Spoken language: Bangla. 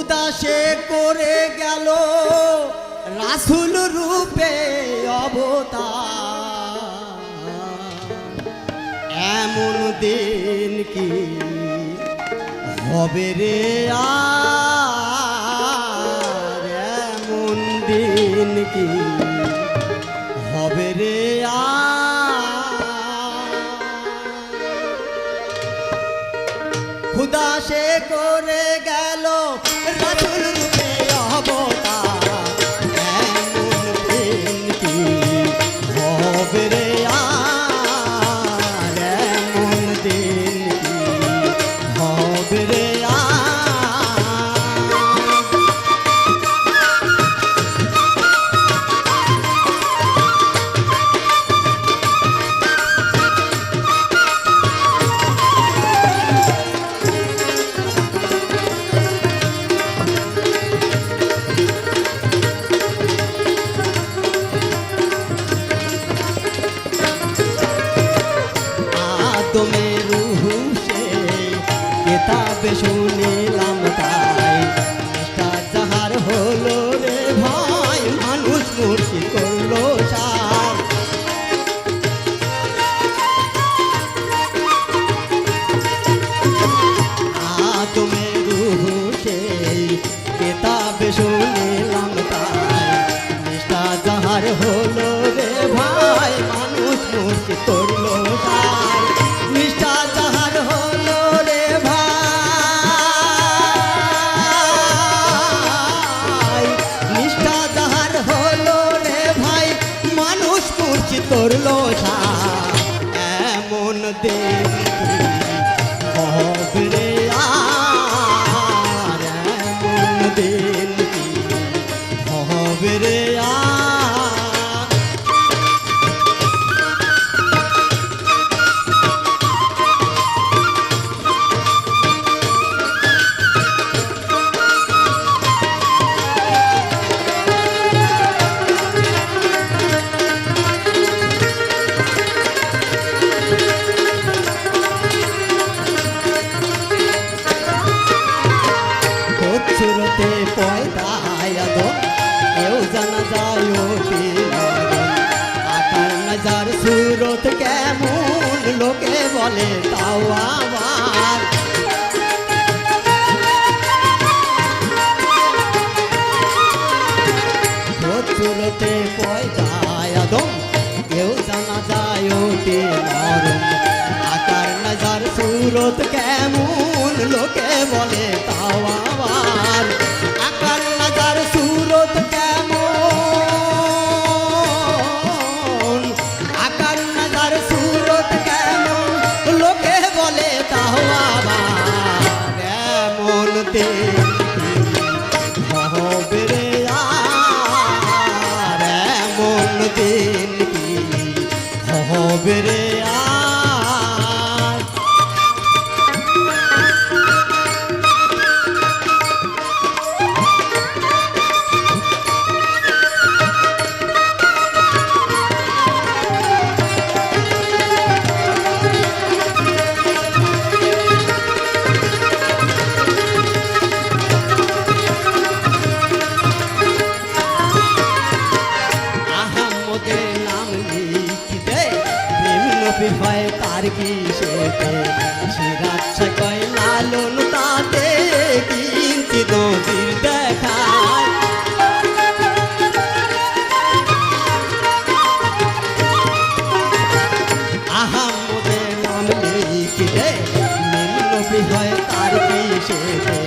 খুদা সে করে গেল রাসুল রূপে অবতার। এমন দিন কি হবে রে আর? এমন দিন কি হবে রে আর? খুদা সে করে গেল রাসুল হলো রে ভাই, মানুষ মূর্তি করল তাই নিষ্ঠা যাহার হলো রে ভাই নিষ্ঠা যাহার হলো রে ভাই, মানুষ মূর্তি করল সার এমন দিন আকার সুরত কেমন? লোকে বলে, তাও আবার। কচুরতে পয়দায় আদম, কেউ জানা যায় ওটি মরম আকার নজার সুরত কেমন? লোকে বলে, তাও আবার। হবে। তার কি সেতে সিরাচ্ছা কয় লালন তাতে কিঞ্চি নদীর দেখায়। আহমদের নাম লিখিতে প্রেম নবী হয় তার কি সেতে